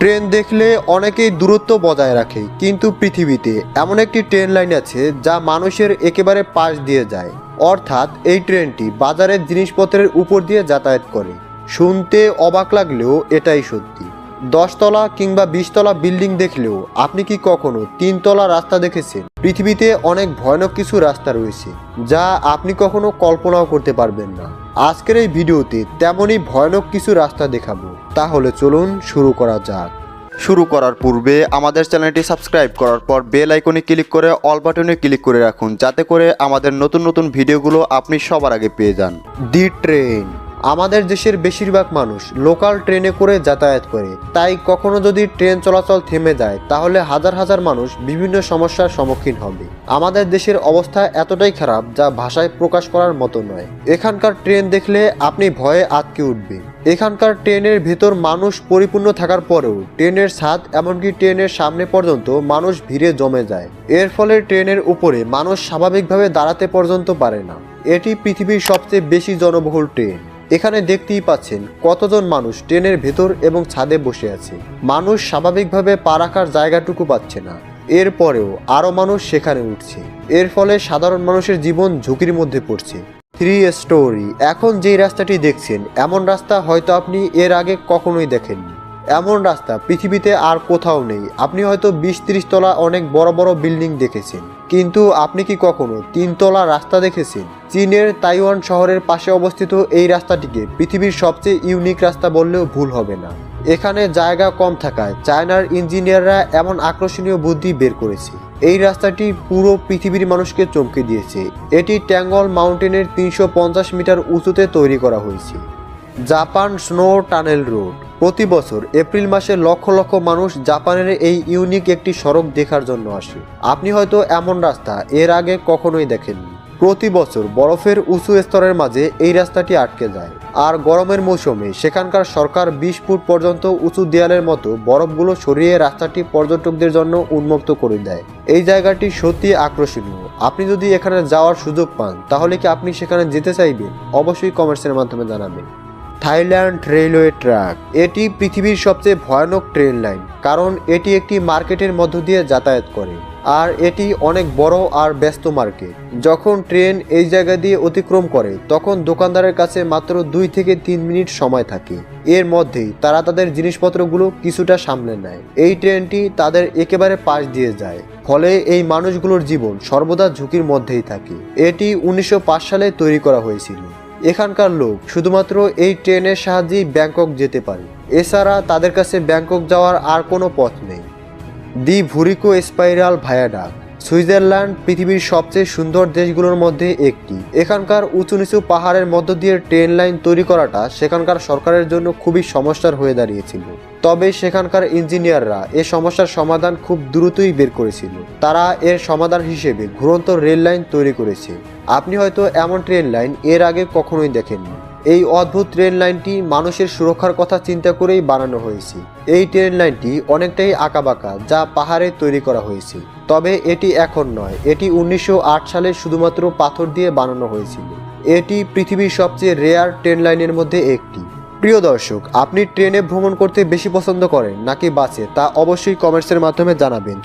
Train দেখলে অনেকেই দূরত্ব বজায় রাখে, কিন্তু পৃথিবীতে এমন একটি ট্রেন লাইন আছে যা মানুষের একেবারে পাশ দিয়ে যায়। অর্থাৎ এই ট্রেনটি বাজারের জিনিসপত্রের উপর দিয়ে যাতায়াত করে। শুনতে অবাক লাগলেও এটাই সত্যি। দশতলা কিংবা বিশতলা বিল্ডিং দেখলেও আপনি কি কখনো তিনতলা রাস্তা দেখেছেন? পৃথিবীতে অনেক ভয়ানক কিছু রাস্তা রয়েছে, যা আপনি কখনো কল্পনাও করতে পারবেন না। আজকের এই ভিডিওতে তেমনই ভয়ানক কিছু রাস্তা দেখাবো। তাহলে চলুন শুরু করা যাক। শুরু করার পূর্বে আমাদের চ্যানেলটি সাবস্ক্রাইব করার পর বেল আইকনে ক্লিক করে অল বাটনে ক্লিক করে রাখুন, যাতে করে আমাদের নতুন নতুন ভিডিওগুলো আপনি সবার আগে পেয়ে যান। The train. আমাদের দেশের বেশিরভাগ মানুষ লোকাল ট্রেনে করে যাতায়াত করে। তাই কখনো যদি ট্রেন চলাচল থেমে যায়, তাহলে হাজার হাজার মানুষ বিভিন্ন সমস্যার সম্মুখীন হবে। আমাদের দেশের অবস্থা এতটাই খারাপ যা ভাষায় প্রকাশ করার মতো নয়। এখানকার ট্রেন দেখলে আপনি ভয়ে আটকে উঠবেন। এখানকার ট্রেনের ভেতর মানুষ পরিপূর্ণ থাকার পরেও ট্রেনের ছাদ এমনকি ট্রেনের সামনে পর্যন্ত মানুষ ভিড়ে জমে যায়। এর ফলে ট্রেনের উপরে মানুষ স্বাভাবিকভাবে দাঁড়াতে পর্যন্ত পারে না। এটি পৃথিবীর সবচেয়ে বেশি জনবহুল ট্রেন। এখানে দেখতেই পাচ্ছেন কতজন মানুষ ট্রেনের ভেতর এবং ছাদে বসে আছে। মানুষ স্বাভাবিকভাবে পা রাখার জায়গাটুকু পাচ্ছে না। এরপরেও আরও মানুষ সেখানে উঠছে। এর ফলে সাধারণ মানুষের জীবন ঝুঁকির মধ্যে পড়ছে। থ্রি স্টোরি এখন যেই রাস্তাটি দেখছেন, এমন রাস্তা হয়তো আপনি এর আগে কখনোই দেখেননি। এমন রাস্তা পৃথিবীতে আর কোথাও নেই। আপনি হয়তো বিশ ত্রিশ তলা অনেক বড় বড় বিল্ডিং দেখেছেন। কিন্তু আপনি কি কখনো তিনতলা রাস্তা দেখেছেন? চীনের তাইওয়ান শহরের পাশে অবস্থিত এই রাস্তাটিকে পৃথিবীর সবচেয়ে ইউনিক রাস্তা বললেও ভুল হবে না। এখানে জায়গা কম থাকায় চায়নার ইঞ্জিনিয়াররা এমন আকর্ষণীয় বুদ্ধি বের করেছে। এই রাস্তাটি পুরো পৃথিবীর মানুষকে চমকে দিয়েছে। এটি ট্যাঙ্গল মাউন্টেনের তিনশো পঞ্চাশ মিটার উঁচুতে তৈরি করা হয়েছে। Japan snow tunnel road. প্রতি বছর এপ্রিল মাসে লক্ষ লক্ষ মানুষ জাপানের এই ইউনিক একটি সড়ক দেখার জন্য আসে। আপনি হয়তো এমন রাস্তা এর আগে কখনোই দেখেননি। প্রতি বছর বরফের উঁচু স্তরের মাঝে এই রাস্তাটি আটকে যায়। আর গরমের মৌসুমে সেখানকার সরকার বিশ ফুট পর্যন্ত উঁচু দেয়ালের মতো বরফগুলো সরিয়ে রাস্তাটি পর্যটকদের জন্য উন্মুক্ত করে দেয়। এই জায়গাটি সত্যি আকর্ষণীয়। আপনি যদি এখানে যাওয়ার সুযোগ পান, তাহলে কি আপনি সেখানে যেতে চাইবেন? অবশ্যই কমেন্টসের মাধ্যমে জানাবেন। Thailand railway track. এটি পৃথিবীর সবচেয়ে ভয়ানক ট্রেন লাইন, কারণ এটি একটি মার্কেটের মধ্য দিয়ে যাতায়াত করে, আর এটি অনেক বড় আর ব্যস্ত মার্কেট। যখন ট্রেন এই জায়গা দিয়ে অতিক্রম করে, তখন দোকানদারের কাছে মাত্র দুই থেকে তিন মিনিট সময় থাকে। এর মধ্যেই তারা তাদের জিনিসপত্রগুলো কিছুটা সামলে নেয়। এই ট্রেনটি তাদের একেবারে পাশ দিয়ে যায়, ফলে এই মানুষগুলোর জীবন সর্বদা ঝুঁকির মধ্যেই থাকে। এটি উনিশশো পাঁচ সালে তৈরি করা হয়েছিল। এখানকার লোক শুধুমাত্র এই ট্রেনের সাহায্যেই ব্যাংকক যেতে পারে। এছাড়া তাদের কাছে ব্যাংকক যাওয়ার আর কোনো পথ নেই। দি ভুরিকো স্পাইরাল ভায়াডাক সুইজারল্যান্ড পৃথিবীর সবচেয়ে সুন্দর দেশগুলোর মধ্যে একটি। এখানকার উঁচু নিচু পাহাড়ের মধ্য দিয়ে ট্রেন লাইন তৈরি করাটা সেখানকার সরকারের জন্য খুবই সমস্যার হয়ে দাঁড়িয়েছিল। তবে সেখানকার ইঞ্জিনিয়াররা এ সমস্যার সমাধান খুব দ্রুতই বের করেছিল। তারা এর সমাধান হিসেবে ঘুরন্ত রেল লাইন তৈরি করেছে। আপনি হয়তো এমন ট্রেন লাইন এর আগে কখনোই দেখেননি। এই অদ্ভুত ট্রেন লাইনটি মানুষের সুরক্ষার কথা চিন্তা করেই বানানো হয়েছে। এই ট্রেন লাইনটি অনেকটাই আঁকাবাঁকা, যা পাহাড়ে তৈরি করা হয়েছে। তবে এটি এখন নয়, এটি উনিশশো আট সালে শুধুমাত্র পাথর দিয়ে বানানো হয়েছিল। এটি পৃথিবীর সবচেয়ে রেয়ার ট্রেন লাইনের মধ্যে একটি। প্রিয় দর্শক, আপনি ট্রেনে ভ্রমণ করতে বেশি পছন্দ করেন নাকি বাসে? তা অবশ্যই কমেন্টসের মাধ্যমে জানাবেন।